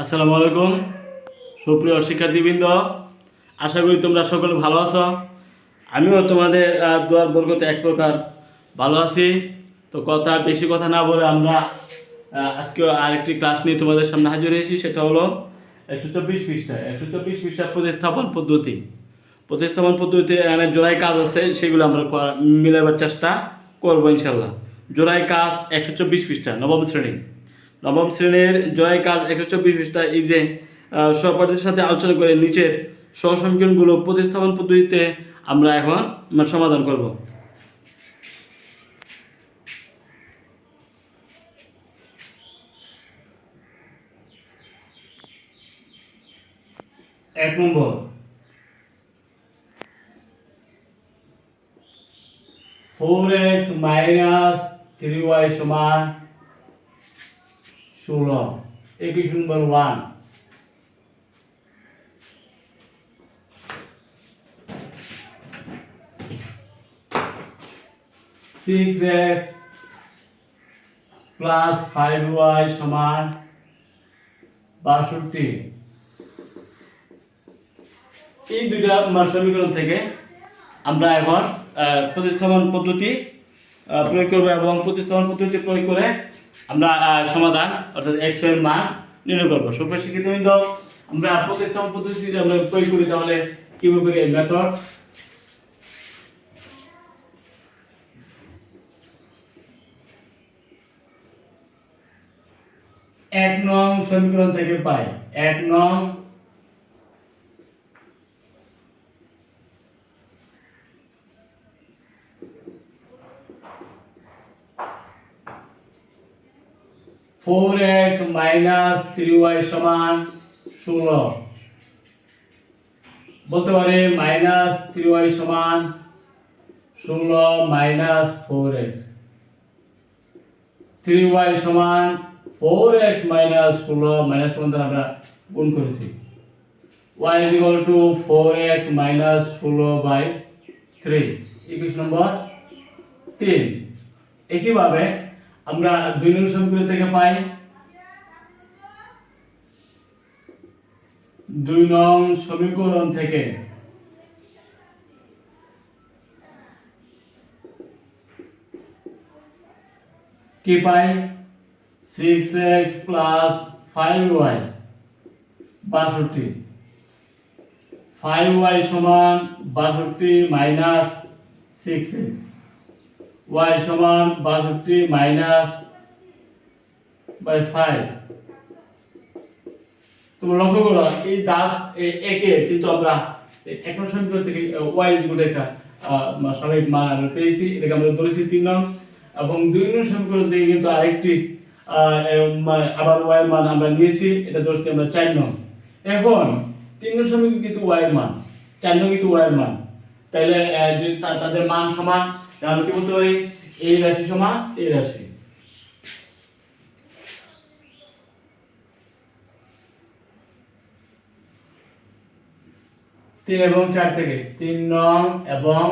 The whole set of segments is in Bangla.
আসসালামু আলাইকুম। সুপ্রিয় শিক্ষার্থীবৃন্দ, আশা করি তোমরা সকলে ভালো আছো। আমিও তোমাদের দোয়ার বরগতে এক প্রকার ভালো আছি। তো কথা, বেশি কথা না বলে আমরা আজকে আরেকটি ক্লাস নিয়ে তোমাদের সামনে হাজির হয়েছি। সেটা হলো একশো চব্বিশ পৃষ্ঠা একশো চব্বিশ পৃষ্ঠা প্রতিস্থাপন পদ্ধতি। প্রতিস্থাপন পদ্ধতিতে এখানে জোড়াই কাজ আছে, সেগুলো আমরা মিলাবার চেষ্টা করব ইনশাল্লাহ। জোড়াই কাজ একশো চব্বিশ পৃষ্ঠা, নবম শ্রেণি। নবম শ্রেণির জয় কাজ একশো চব্বিশ পৃষ্ঠা এই যে সহপাঠীদের সাথে আলোচনা করে নিচের সহসমীকরণগুলো প্রতিস্থাপন পদ্ধতিতে আমরা এখন মানে সমাধান করব। এক নম্বর। Four X minus three Y সমান ষোলো, একুশ নম্বর one. Six X plus five Y সমান বাষট্টি। এই দুইটা সমীকরণ থেকে আমরা এখন প্রতিস্থাপন পদ্ধতি প্রয়োগ করব এবং প্রতিস্থাপন পদ্ধতি প্রয়োগ করে আমরা সমাধান অর্থাৎ এক্সের মান নির্ণয় করব। সুপ্রিয় শিক্ষিত বৃন্দ, আমরা প্রত্যেকতম যদি আমরা প্রয়োগ করি তাহলে কীভাবে করি এই মেথড এক নং সমীকরণ থেকে পাই। এক নং four X minus three Y সমান ষোলো। বলতে পারে মাইনাস থ্রি ওয়াই সমান ষোলো minus four X. Three Y সমান ফোর এক্স মাইনাস ষোলো, মাইনাস ওয়ান দ্বারা আমরা গুণ করেছি। Y is equal to four X minus ষোলো বাই থ্রি। একুশ নম্বর তিন। একইভাবে আমরা দুই নং সমীকরণ থেকে পাই। দুই নং সমীকরণ থেকে। কি পাই? Six X plus five Y বাষট্টি। ফাইভ ওয়াই সমান বাষট্টি মাইনাস সিক্স এক্স ওয়াই সমান বাষট্টি মাইনাস বাই ফাইভ তোমরা লক্ষ্য করো, এই দাগ একে কিন্তু আমরা এই এক নং সমীকরণ থেকে ওয়াই গুলো একটা স্বাভাবিক মান আমরা পেয়েছি, এটাকে আমরা ধরেছি তিন নং। এবং দুই নং সমীকরণ থেকে কিন্তু আরেকটি আবার ওয়াই মান আমরা নিয়েছি, এটা ধরছি আমরা চার নং। এখন, তিন নং সমীকরণ কিন্তু ওয়াই মান, চার নং কিন্তু ওয়াই মান। তাহলে তাদের মান সমান তাহলে কি বলতে পারি? এই রাশি সমান এই রাশি তিন এবং চার থেকে। তিন নং এবং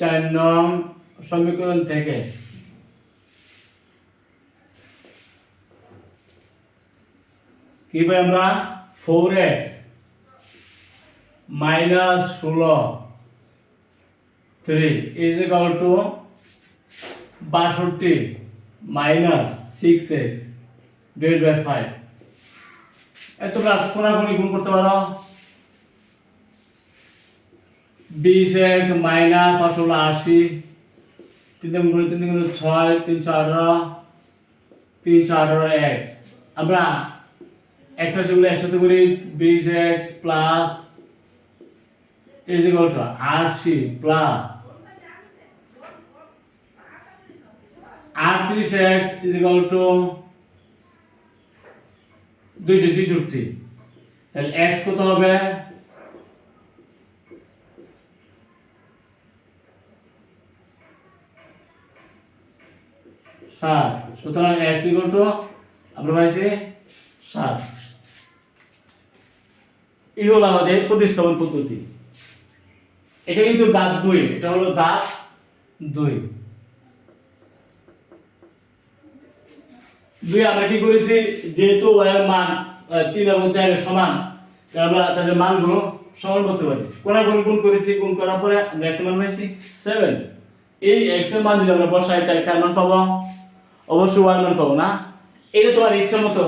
চার নং সমীকরণ থেকে। কি পাই আমরা? ফোর এক্স মাইনাস ষোলো থ্রি ইজ ইকাল টু বাষট্টি minus six X divide by five তোমরা কোনাকুনি গুণ করতে পারো। বিশ এক্স মাইনাস পাঁচশো আশি, তিন তিন গুণ তিন তিন ছয় তিনশো আঠারো তিনশো আঠারো এক্স আমরা এক্স রাশিগুলো একসাথে করি, বিশ X plus is equal to আশি প্লাস আটত্রিশ এক্স ইজ ইকুয়াল টু দুইশো ছেষট্টি। তাহলে এক্স কত হবে? সাত। সুতরাং এক্স ইকুয়াল টু আমরা পাইছি সাত। এই হলো আমাদের প্রতিস্থাপন পদ্ধতি। এটা কিন্তু দাঁত দুই, এটা হলো দাঁত দুই। দুই আমরা কি করেছি? যেহেতু ওয়ার মান তিন এবং চারের সমান আমরা তাদের মানগুলো সমান করতে পারি। কোনা গুণ গুণ করেছি? গুণ করার পরে আমরা এক্সের মান পাইছি সেভেন এই এক্সের মান যদি আমরা বসাই, তাহলে কার মান পাবো? অবশ্যই ওয়ার মান পাবো না? এটা তোমার ইচ্ছা মতো।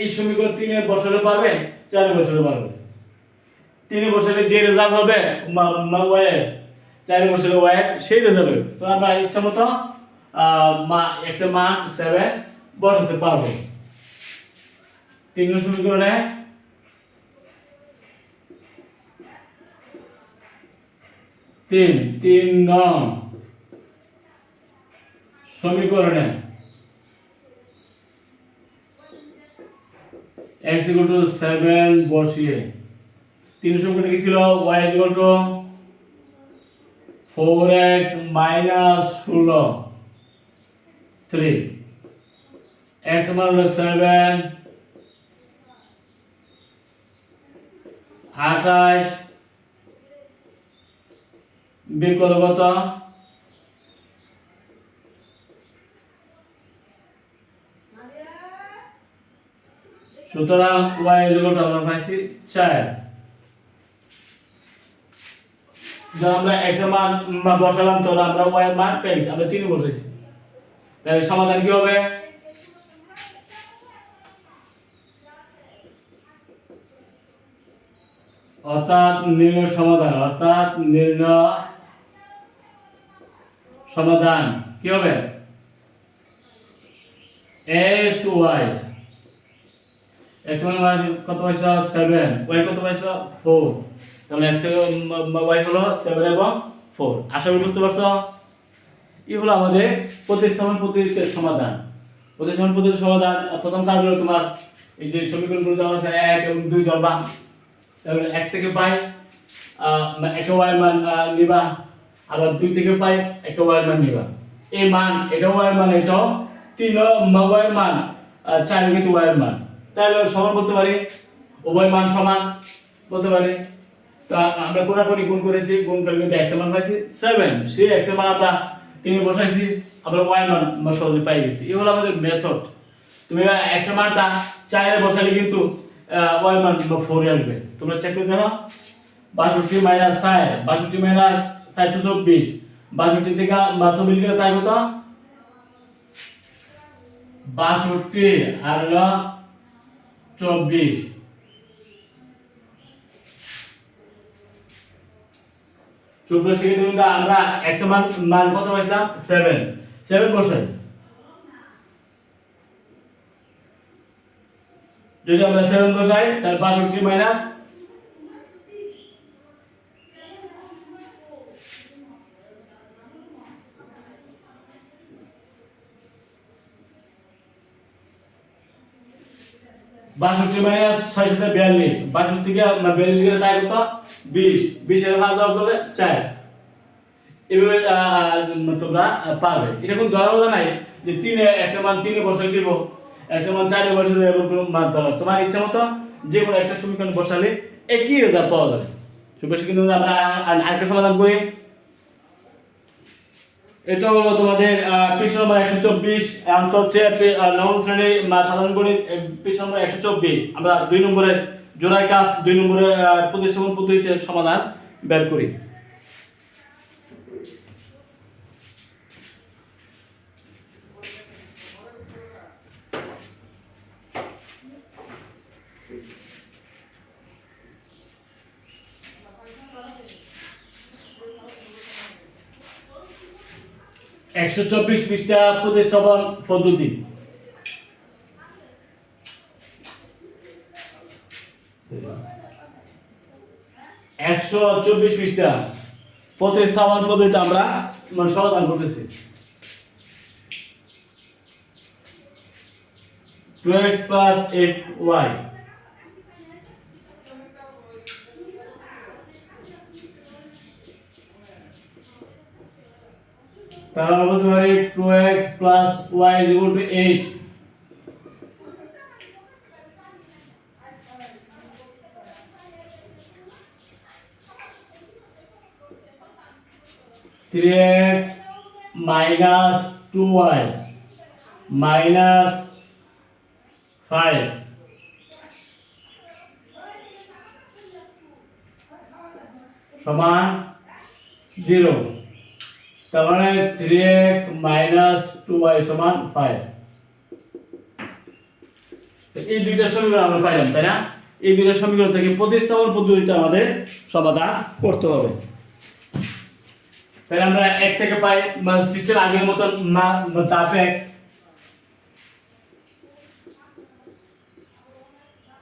এই সমীকরণ তিনে বসালে পারবে, চারে বসালে পারবে। তিনে বসালে যে রেজাল্ট হবে ওয়াই চারে বসালে ওয়াই সেই রেজাল্ট হবে। তো আমরা ইচ্ছা মতো মা এর মান সেভেন বসাতে পারব। তিন সমীকরণে তিন তিন নং সমীকরণে x equal to 7 বসিয়ে তিন সমীকরণে কি ছিল? y is equal to 4x minus 16 3 x মান হলো 7 আঠাশ। বের করো কত? সুতরাং y is equal to আমরা পাইছি 4 যখন আমরা এর মান বসালাম তখন আমরা y এর মান পেয়ে গেছি। আমরা 3 বসাইছি। তাহলে সমাধান কি হবে? অর্থাৎ নির্ণয় সমাধান, অর্থাৎ নির্ণয় সমাধান। কি হবে? এক্স ওয়াই এক্স মানে কত পয়সা সেভেন ওয়াই কত পয়সা ফোর তাহলে এক্স ওয়াই হলো সেভেন এবং ফোর আশা করি বুঝতে পারছ? এই হলো আমাদের প্রতিস্থাপন পদ্ধতির সমাধান। প্রতিস্থাপন পদ্ধতির সমাধান প্রথম কাজ হলো তোমার এই যে সমীকরণগুলো দেওয়া আছে, এক এবং দুই ধরবা। তাহলে এক থেকে পাই একটা ওয়াই মান নিবা। আবার দুই থেকে পাই, একটা ওয়াই মান নিবা। এই মান, এটা ওয়াই মান, এটাও তিন ওয়াই মান চার কিন্তু ওয়াই মান। তাহলে সমান বলতে পারি? উভয় মান সমান বলতে পারি? তো আমরা কোনাকুনি গুণ করেছি? গুণ করে কিন্তু একশো মান পাইছি? সেভেন সেই একশো মান আমরা তিনি বসাইছি আমরা ওয়াই মান আমরা সহজে পাই গেছি। এই হলো আমাদের মেথড তুমি একশো মানটা চারে বসালে কিন্তু ওয়াই মান ফোরে আসবে। তোমরা চেক করে দেখো। বাষট্টি মাইনাস চার বাষট্টি মাইনাস চারশো চব্বিশ। বাষট্টি থেকে বারোশো মিল গেলে তাই কত? বাষট্টি। আর চব্বিশ। তুমি তো আমরা একশো মান মান কত পাইছিলাম? সেভেন। সেভেন বসাই যদি আমরা সেভেন বসাই, তাহলে বাষট্টি মাইনাস বাষট্টি মাইনাস ছয় সাথে বিয়াল্লিশ। বাষট্টি থেকে আমরা বিয়াল্লিশ গেলে তাই কত? বিশ। বিশের ভাগ দেওয়া করবে চার। এভাবে তোমরা পারবে। এটা কোনো ধরা নাই যে তিনে, একশো মান তিনে বসাই দিব। একশো মান চারে বসে দেবো এমন মান ধরা তোমার ইচ্ছা মতো যে কোনো একটা সমীকরণ বসালে একই রেজাল্ট পাওয়া যাবে। সুপাশে কিন্তু আমরা আরেকটা সমাধান করি। এটা হলো তোমাদের পৃষ্ঠ নম্বর একশো চব্বিশ পে- আহ, নবম শ্রেণির সাধারণ গণিত পৃষ্ঠ নম্বর একশো চব্বিশ। আমরা দুই নম্বরের জোড়ায় কাজ দুই নম্বরের প্রতিস্থাপন পদ্ধতিতে সমাধান বের করি। একশো চব্বিশ পৃষ্ঠা প্রতিস্থাপন পদ্ধতি। একশো চব্বিশ পৃষ্ঠা প্রতিস্থাপন পদ্ধতি আমরা মানে সমাধান করতেছি। Twelve plus eight y. তাহলে আমরা বলতে পারি two x plus y is equal to eight three x minus two y minus five সমান জিরো তার মানে এই দুইটা সমীকরণ আমরা পাইলাম, তাই না? এই দুইটা সমীকরণ থেকে প্রতিস্থাপন পদ্ধতিটা আমাদের সমাধান করতে হবে। তাহলে আমরা এক থেকে পাই মানে সিস্টেম আগের মতন না তাপ এক।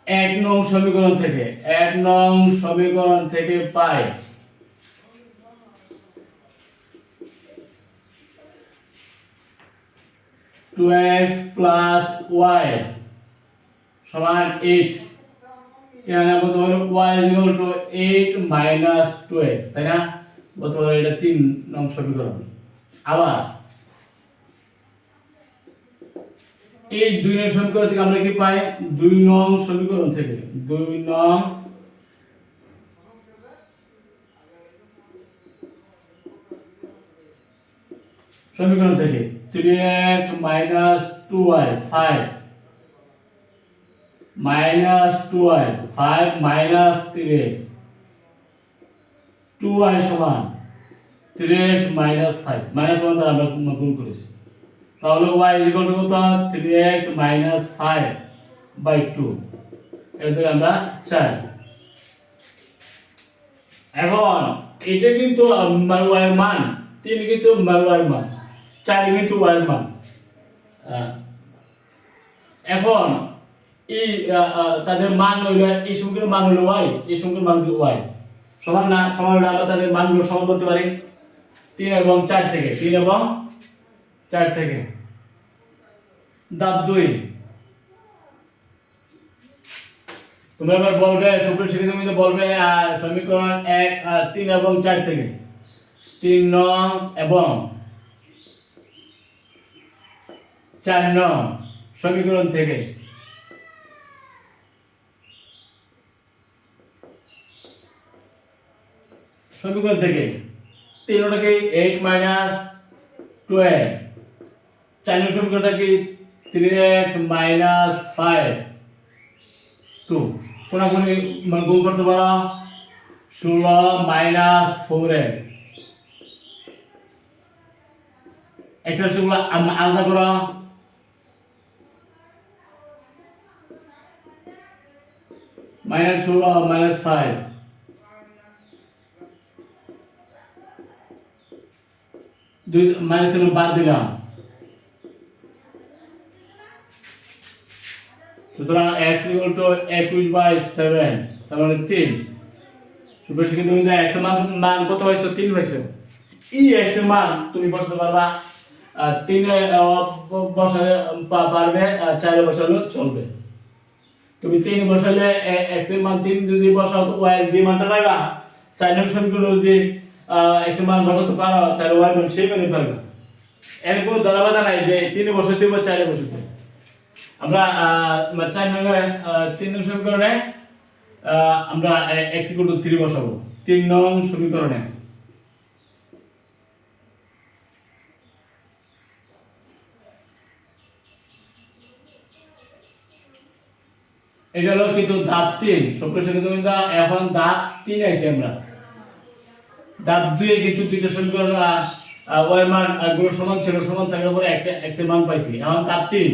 এক নং সমীকরণ থেকে, এক নং সমীকরণ থেকে পাই। টু এক্স প্লাস ওয়াই সমান এইট এখানে বলতে পারো y equal to eight minus two x তাই না? বলতে পারো এটা তিন নং সমীকরণ। আবার, এই দুই নং সমীকরণ থেকে আমরা কি পাই? দুই নং সমীকরণ থেকে। দুই নং সমীকরণ থেকে three x minus two y five minus two y five minus three x two y সমান three x minus five minus one দ্বারা আমরা গুণ করেছি। তাহলে ওয়াই ইকুয়াল টু কত? Three x minus five by two এদের আমরা চাই এখন, এটা কিন্তু মান, তিন কিন্তু ওয়াইয়ের মান। চার কিন্তু ওয়াইয়ের মান এখন এই তাদের মান হইল, এই সংখ্যার মান হইল ওয়াই এই সংখ্যার মান হইল ওয়াই সমান না, সমান হলে আমরা তাদের মানগুলো সমান বলতে পারি। তিন এবং চার থেকে, তিন এবং চার থেকে। দাব দুই। তোমরা এবার বলবে সুপ্রিয় শিক্ষিত তুমি বলবে সমীকরণ এক তিন এবং চার থেকে। তিন নং এবং চার নং সমীকরণ থেকে। সমীকরণ থেকে। তিন ওটাকে এইট মাইনাস টুয়েলভ চার নং সমীকরণটা কি three x minus five two মান গুণ করতে পারো। ষোলো মাইনাস ফোর এক্স এক্সপ্রেশনগুলো আলাদা করো। মাইনাস ষোলো মাইনাস ফাইভ দুই মাইনাস বাদ দিলাম। সুতরাং x ইকুয়াল টু একুশ বাই সেভেন তার মানে তিন। সুপ্রিয় শিক্ষিত তুমি এর মান মান কত পাইছো তিন পাইছো ই এর মান তুমি বসাতে পারবা তিনে আহ, ব- বসালে পা- পারবে চারে বসালেও চলবে। তুমি তিন বসালে এ- x এর মান তিন যদি বসাও তো y এর যে মানটা পাইবা চার নং সমীকরণ যদি x এর মান বসাতে পারো তাহলে এর মান সেই মানে পারবে। এর কোনো দলাবাধা নাই যে তিনে বসাতে হবে চারে বসাতে আমরা চার আহ, তিন নং সমীকরণে আমরা এক্স ইকুয়াল টু থ্রি বসাবো। তিন নং সমীকরণে। এটা হলো কিন্তু দাঁত তিন। তুমি দা এখন দাঁত তিন আইছি আমরা। দাঁত দুয়ে কিন্তু দুইটা সমীকরণ মানগুলো সমান ছিল, সমান থাকার পরে একটা এক্সের মান পাইছি। এখন দাঁত তিন।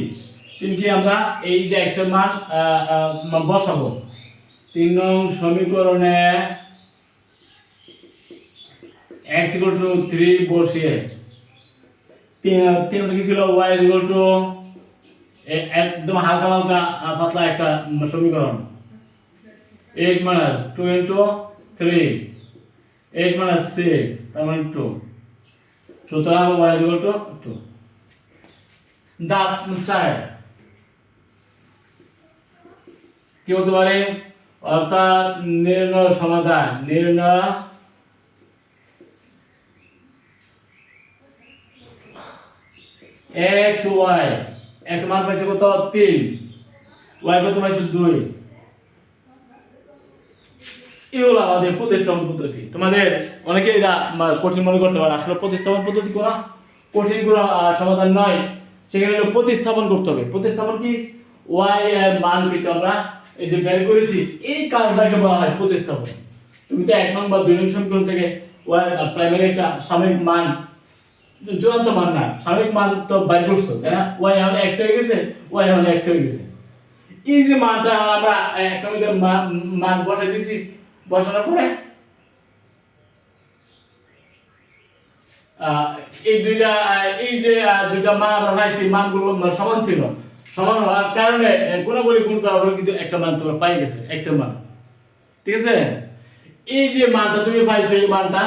তিন কি আমরা এই যে এক্সের মান মান বসাবো। তিন নং সমীকরণে এক্স ইকুয়াল টু থ্রি বসিয়ে। তিন তিন কি ছিল? ওয়াই ইকুয়াল টু একদম হালকা হালকা পাতলা একটা সমীকরণ। Eight minus two into three eight minus six তার মানে টু সুতরাং ওয়াই টু টু দাঁত চার। কি হতে পারে? অর্থাৎ নির্ণয় সমাধান, নির্ণয় এক্স ওয়াই এক্স মান পাইছে কত? তিন। ওয়াই কত পাইছে? দুই। এই হলো আমাদের প্রতিস্থাপন পদ্ধতি। তোমাদের অনেকে এটা কঠিন মনে করতে পারে, আসলে প্রতিস্থাপন পদ্ধতি করা কঠিন কোনো সমাধান নয়। সেখানে প্রতিস্থাপন করতে হবে। প্রতিস্থাপন কি? ওয়াই মান কিন্তু আমরা এই যে বের করেছি, এই কাজটাকে বলা হয় প্রতিস্থাপন। তুমি তো এক নং বা দুই নং সমীকরণ থেকে ওয়াই প্রাইমারি একটা সাময়িক মান চূড়ান্ত মান না সাময়িক মান তো বাইর করছ, তাই না? ওয়াই এখন এক্স হয়ে গেছে ওয়াই এখন এক্স হয়ে গেছে। এই যে মানটা আমরা একটা মান বসাই দিছি, বসানোর পরে এই দুইটা, এই যে দুইটা মান আমরা পাইছি, মানগুলো মানে সমান ছিল। সমান হওয়ার কারণে গুণাগুলি গুণ করার কিন্তু একটা মান তোমরা পাই গেছে এক্স মান। ঠিক আছে? এই যে মানটা তুমি পাইছো, এই মানটা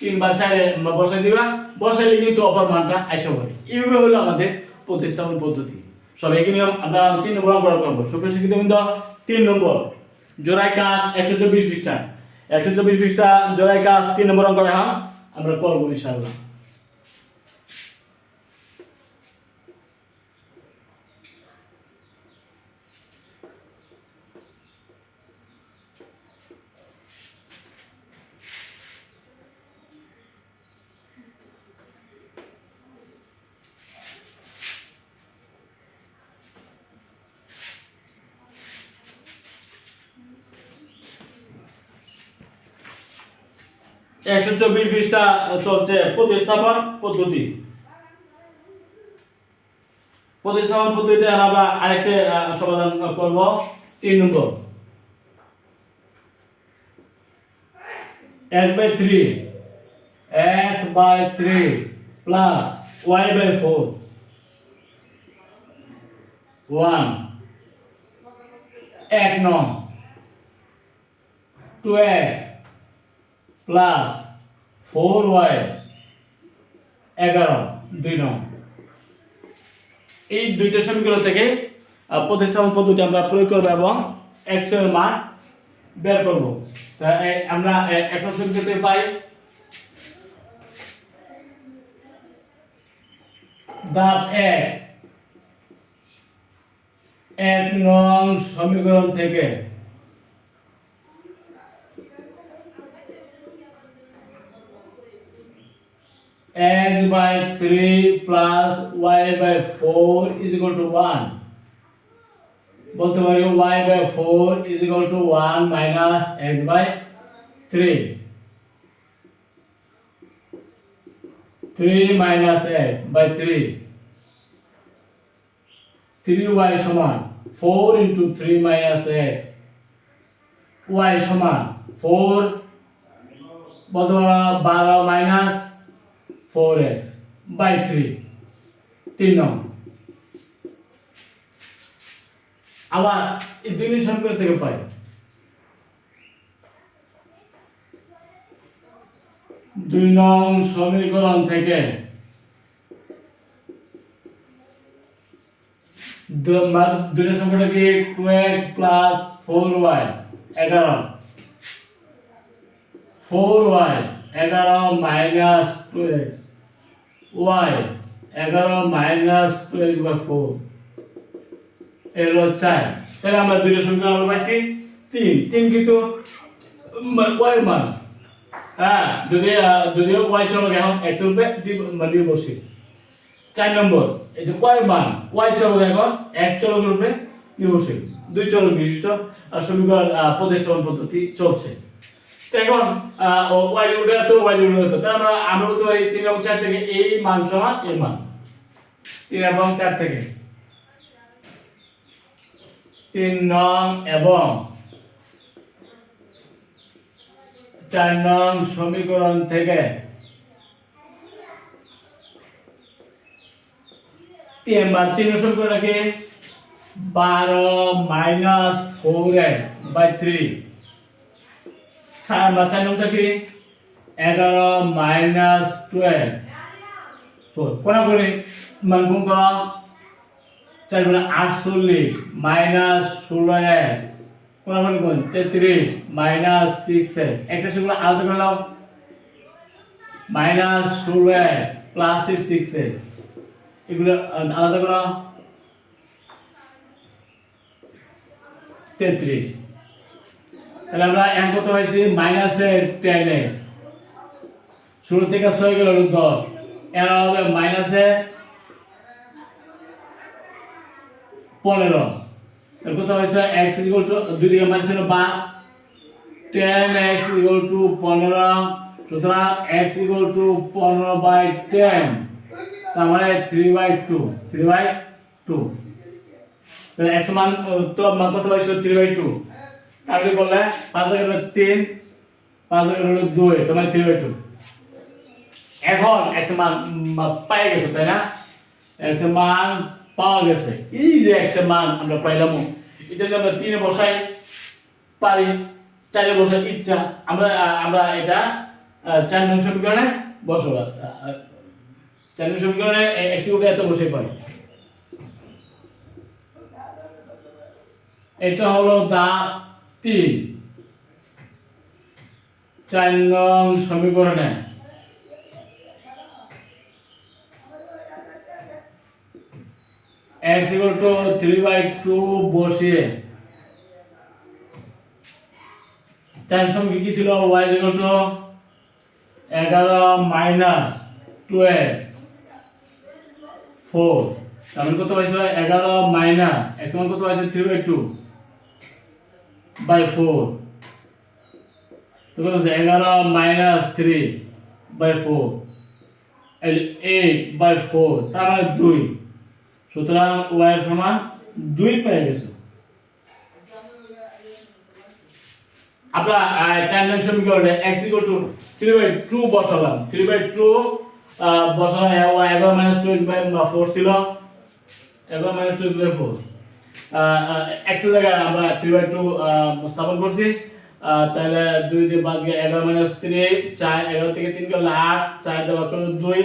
তিন বা চারে বসাই দিবা, বসাইলে কিন্তু অপর মানটা আইসা পড়ে। এইভাবে হলো আমাদের প্রতিস্থাপন পদ্ধতি। সব একই নিয়ম, আমরা তিন নম্বর অঙ্কন করব। সুপ্রিয় শিক্ষিত বৃন্দ, তিন নম্বর। জোড়ায় কাজ একশো চব্বিশ পৃষ্ঠা। একশো চব্বিশ পৃষ্ঠা জোড়ায় কাজ তিন নম্বর অঙ্ক হ্যাঁ? আমরা করব ইনশাআল্লাহ একশো চব্বিশ পৃষ্ঠা চলছে প্রতিস্থাপন পদ্ধতি। প্রতিস্থাপন পদ্ধতিতে আমরা আরেকটা সমাধান করব। তিন নম্বর। x by 3 x by 3 plus y by 4 1 এক নং। 2x প্লাস ফোর ওয়াই, এগারো, দুই নং। এই দুইটা সমীকরণ থেকে প্রতিস্থাপন পদ্ধতি আমরা প্রয়োগ করব এবং এক্সের মান বের করব। আমরা এখন সমীকরণে পাই ধাপ এক এক নং সমীকরণ থেকে x by 3 plus y by 4 is equal to 1 বলতে পারি y by 4 is equal to 1 minus x by 3 3 minus x by 3 3y সমান 4 into 3 minus x y সমান 4 বলতে পারো 12 minus four x by three তিন নং আবার এই দুই মিনিট সমীকরণ থেকে পাই। দুই নং সমীকরণ থেকে দুই সমীকরণ কি two x plus four y এগারো। ফোর ওয়াই এগারো মাইনাস টু এক্স ওয়াই, এগারো minus two x by four এলো চার। তাহলে আমরা দুইটা সমীকরণ আমরা পাইছি তিন। তিন কিন্তু ওয়াই মান। হ্যাঁ যদি যদিও ওয়াই চলক এখন এক্স রূপে মানে বসি চার নম্বর যে ওয়াই মান, ওয়াই চলক এখন এক্স চলক রূপে নির্ভরশীল। দুই চলক বিশিষ্ট সমীকরণ প্রতিস্থাপন পদ্ধতি চলছে। এখন ওয়াই উল্টে তো ওয়াই উল্টে তো তাহলে আমরা আমরা বলতে পারি তিন এবং চার থেকে এই মান সমান এই মান। তিন এবং চার থেকে। তিন নং এবং চার নং সমীকরণ থেকে তিন বা তিন নং সমীকরণটাকে বারো মাইনাস ফোর বাই থ্রি বা চার নংটা কি? এগারো মাইনাস টুয়েলভ। ফোর কোনা করে মান গুণ করা। চার মানে আটচল্লিশ মাইনাস ষোলো এক। কোনা করে গুণ, তেত্রিশ মাইনাস সিক্স এক। একটা সেগুলো আলাদা করলাম মাইনাস ষোলো এক প্লাস সিক্স এগুলো আলাদা করা। তেত্রিশ। তাহলে আমরা এক কত হয়েছি মাইনাসের টেন এক্স ষোলো থেকে ছয় গেল দশ। এর হবে মাইনাসে পনেরো। তার কথা হয়েছে? এক্স ইকুয়াল টু দুই দিকে মানে ছিল বা। টেন এক্স ইকুয়াল টু পনেরো। সুতরাং এক্স ইকুয়াল টু পনেরো বাই টেন তার মানে three by two three by two তাহলে এক্স মান তো মান কত পাইছিল থ্রি বাই টু কাটি করলে পাঁচ হাজার তিন, পাঁচ হাজার দুই, তোমার থ্রি বাই টু এখন এক্স মান পাই গেছে, তাই না? এক্স মান পাওয়া গেছে। এই যে এক্স মান আমরা পাইলাম, এটা যদি আমরা তিনে বসাই, পারি, চারে বসাই ইচ্ছা, আমরা আমরা এটা চার নং সমীকরণে বসবো। চার নং সমীকরণে এক্স এত বসে পাই। এটা হলো দা তিন। চার নং সমীকরণে। x equal to 3 by 2 বসিয়ে। তার সঙ্গে কি ছিল? y is equal to 11 minus 2x 4 তার মানে কত হয়েছে? 11 মাইনাস x মান কত হয়েছে? 3 by 2 by 4 because 11 minus 3 by 4 and 8 by 4 তার মানে 2 সুতরাং y এর সমান 2 পেয়ে গেছো আমরা চার নং সমীকরণে x 3 by 2 বসালাম 3 by 2 বসালাম y 11 minus 2 by 4 ছিল 11 minus 2 by 4 একশো জায়গায় আমরা থ্রি বাই টু স্থাপন করছি। তাহলে দুই দিয়ে বাদ গিয়ে এগারো মাইনাস থ্রি চার, এগারো থেকে তিন করলে আট, চার দিয়ে বাদ করলে দুই,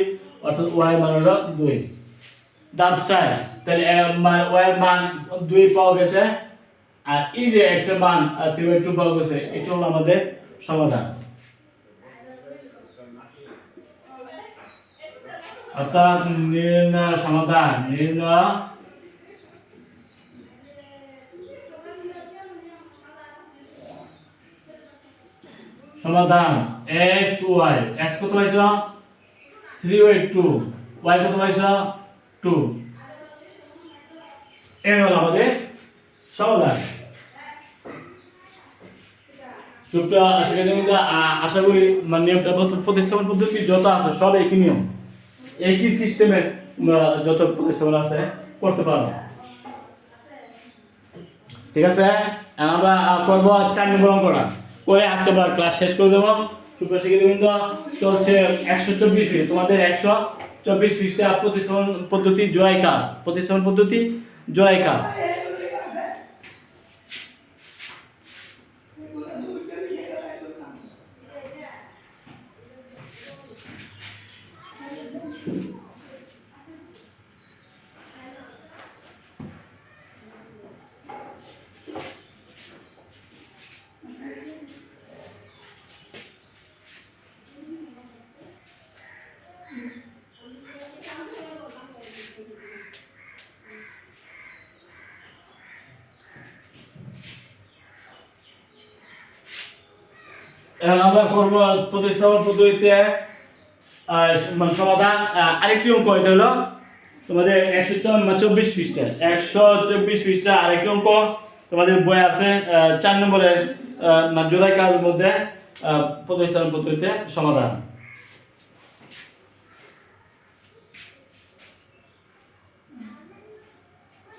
অর্থাৎ ওয়াই মান হলো দুই। দাঁত চার, তাহলে ওয়াই মান দুই পাওয়া গেছে, আর এই যে একশো মান থ্রি বাই টু পাওয়া গেছে, এটা হলো আমাদের সমাধান। অর্থাৎ নির্ণয় সমাধান, নির্ণয় সমাধান, x, y x কত পাইছ? 3 বাই 2 y কত পাইছ? 2 এই হলো আমাদের সমাধান। শিক্ষার্থীবৃন্দ আ- আশা করি মানে নিয়মটা প্রতি- প্রতিস্থাপন পদ্ধতি যত আছে সব একই নিয়ম। একই সিস্টেমে যত প্রতিস্থাপন আছে, করতে পারব ঠিক আছে? আমরা করব চার নম্বর অঙ্কটা। করে আজকে আমরা ক্লাস শেষ করে দেবো। সুপ্রিয় তো হচ্ছে একশো চব্বিশ মিনিট তোমাদের একশো চব্বিশ পৃষ্ঠা প্রতিস্থাপন পদ্ধতি জয় কাজ। প্রতিস্থাপন পদ্ধতি জয় কাজ। এখন আমরা করব প্রতিস্থাপন পদ্ধতিতে মানে সমাধান আরেকটি অঙ্ক, এটা হলো তোমাদের একশো চব্বিশ পৃষ্ঠা একশো চব্বিশ পৃষ্ঠা আরেকটি অঙ্ক। তোমাদের বই আছে চার নম্বরের মানে জোড়াই কাজের মধ্যে প্রতিস্থাপন পদ্ধতিতে সমাধান।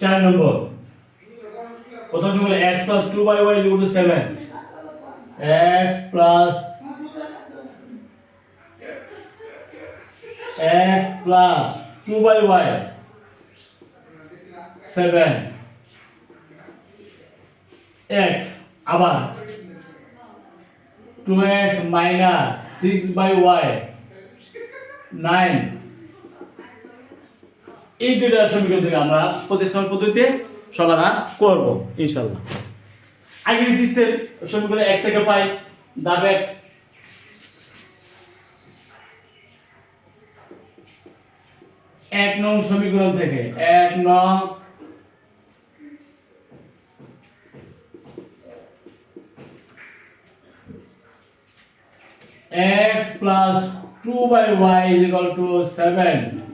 চার নম্বর। প্রথম সময় x plus two by y seven x plus x plus 2 by y. 7 এক আবার. 2x minus 6 by y. 9 এই দুইটা সমীকরণ থেকে আমরা প্রতিস্থাপন পদ্ধতিতে সমাধান করব ইনশাআল্লাহ আগের সিস্টেম সমীকরণ এক থেকে পাই দাব এক। এক নং সমীকরণ থেকে, এক নং x plus 2 by y is to 7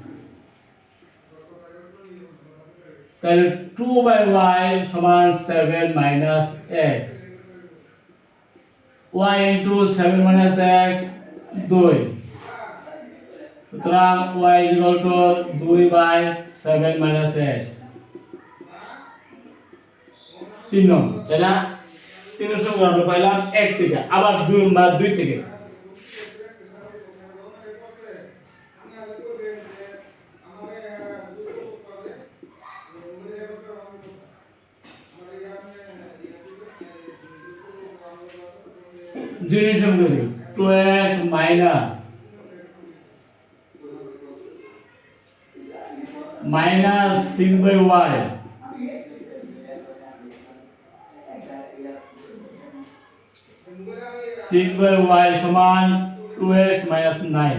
তাহলে টু বাই ওয়াই সমান seven minus x y into seven minus x দুই। সুতরাং ওয়াই ইকুয়াল টু দুই বাই সেভেন মাইনাস এক্স তিন নং। তাই না? তিন আমরা পাইলাম এক থেকে, আবার দুই বা দুই থেকে। দুই সঙ্গে two x minus minus six by y six by y সমান two x minus nine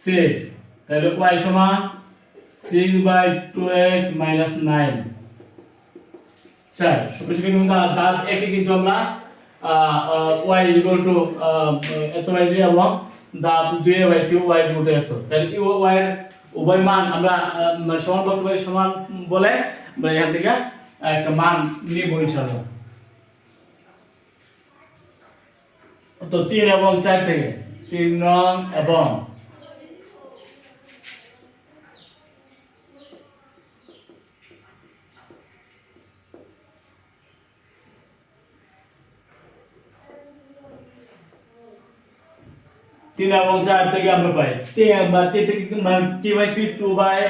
six তাহলে ওয়াই সমান six by two x minus nine চার কিন্তু কিন্তু আমরা ওয়াই ইকুয়াল টু এত পাইছি এবং দা দুই এ পাইছি ওয়াই ইজ এত। এই ওয়াই উভয় মান আমরা মানে সমান করতে সমান বলে আমরা এখান থেকে একটা মান নিব ইনশাআল্লাহ। তো তিন এবং চার থেকে, তিন নং এবং তিন এবং চার থেকে আমরা পাই। তিন বা তিন থেকে কি মানে কি পাইছি? টু বাই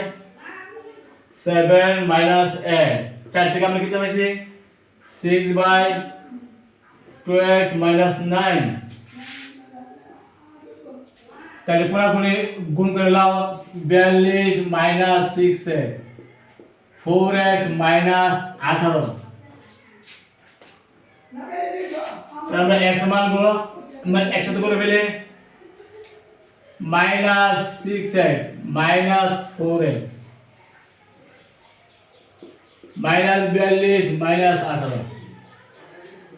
সেভেন মাইনাস এক চার থেকে আমরা কি পাইছি? Six by two x minus nine তাহলে কোনাকুনি গুণ করে লাও, বিয়াল্লিশ minus six x four x minus আঠারো। আমরা এক সমানগুলো, আমরা একসাথে করে ফেলে। Minus six x minus four x minus বিয়াল্লিশ, মাইনাস আঠারো।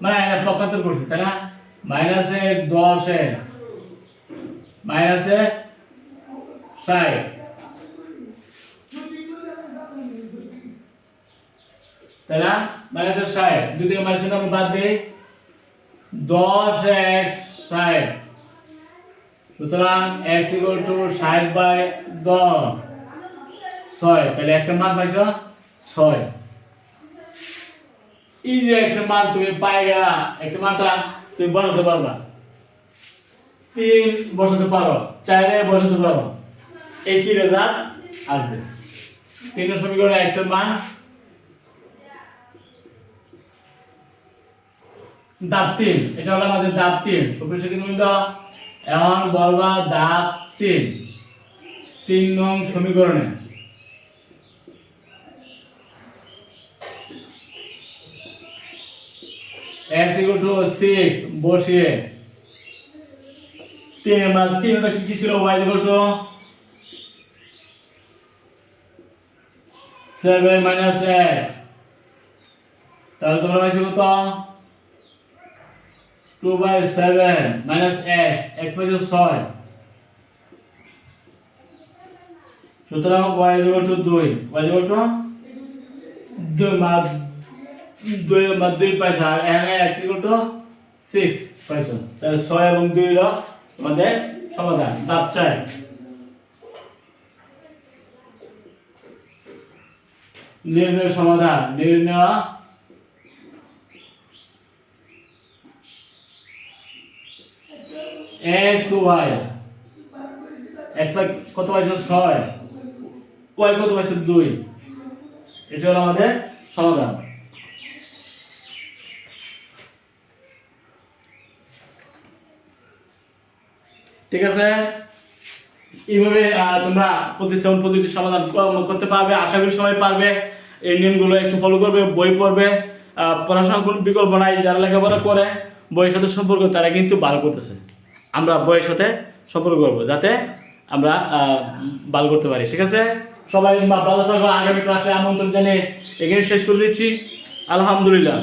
মানে এটা পক্ষান্তর করছি, তাই না? মাইনাসে দশ এক্স মাইনাসে ষাট। তাই না? মাইনাসে ষাট। দুই থেকে মাইনাসে আমরা বাদ দিই। দশ এক্স ষাট। সুতরাং x ইকুয়াল টু ষাট বাই দশ। ছয়, তাহলে x এর মান পাইছ? ছয়। এই যে x এর মান তুমি পাই গেলা x এর মানটা তুমি বসাতে পারবা। তিন বসাতে পারো, চারে বসাতে পারো। একই রেজাল্ট আসবে। তিনের সমীকরণে x এর মান? দাব তিন, এটা হলো আমাদের দাব তিন। সুপ্রিয় শিক্ষিত এখন বলবা দাব তিন। তিন নং সমীকরণে। x equal to 6 বসিয়ে। তিন আমরা তিনটা কি কি ছিল? y equal to 7 minus x তাহলে তোমরা পাইছো কত? Two by seven minus x x পাইছে ছয়। সুতরাং ওয়াই ইকুয়াল টু দুই। ওয়াই ইকুয়াল টু দুই মা দুই মা দুই পয়সা আর এখানে এক্স ইকুয়াল টু সিক্স পয়সা। তাহলে ছয় এবং দুই হলো আমাদের সমাধান দাব চাই নির্ণয় সমাধান, নির্ণয় এক্স ওয়াই এক্স ওয়াই কত পাইছে? ছয়। ওয়াই কত পাইছে? দুই। এটা হলো আমাদের সমাধান। ঠিক আছে? এইভাবে তোমরা প্রতিশ্রম পদ্ধতির সমাধান করতে পারবে। আশা করি সবাই পারবে। এই নিয়মগুলো একটু ফলো করবে বই পড়বে। আহ, পড়াশোনার কোনো বিকল্প নাই যারা লেখাপড়া করে বইয়ের সাথে সম্পর্ক তারা কিন্তু ভালো করতেছে। আমরা বইয়ের সাথে সম্পর্ক করব, যাতে আমরা বাল করতে পারি, ঠিক আছে? সবাই ভালো থাকব আগামী ক্লাসে আমন্ত্রণ জানিয়ে এখানে শেষ করে দিচ্ছি। আলহামদুলিল্লাহ।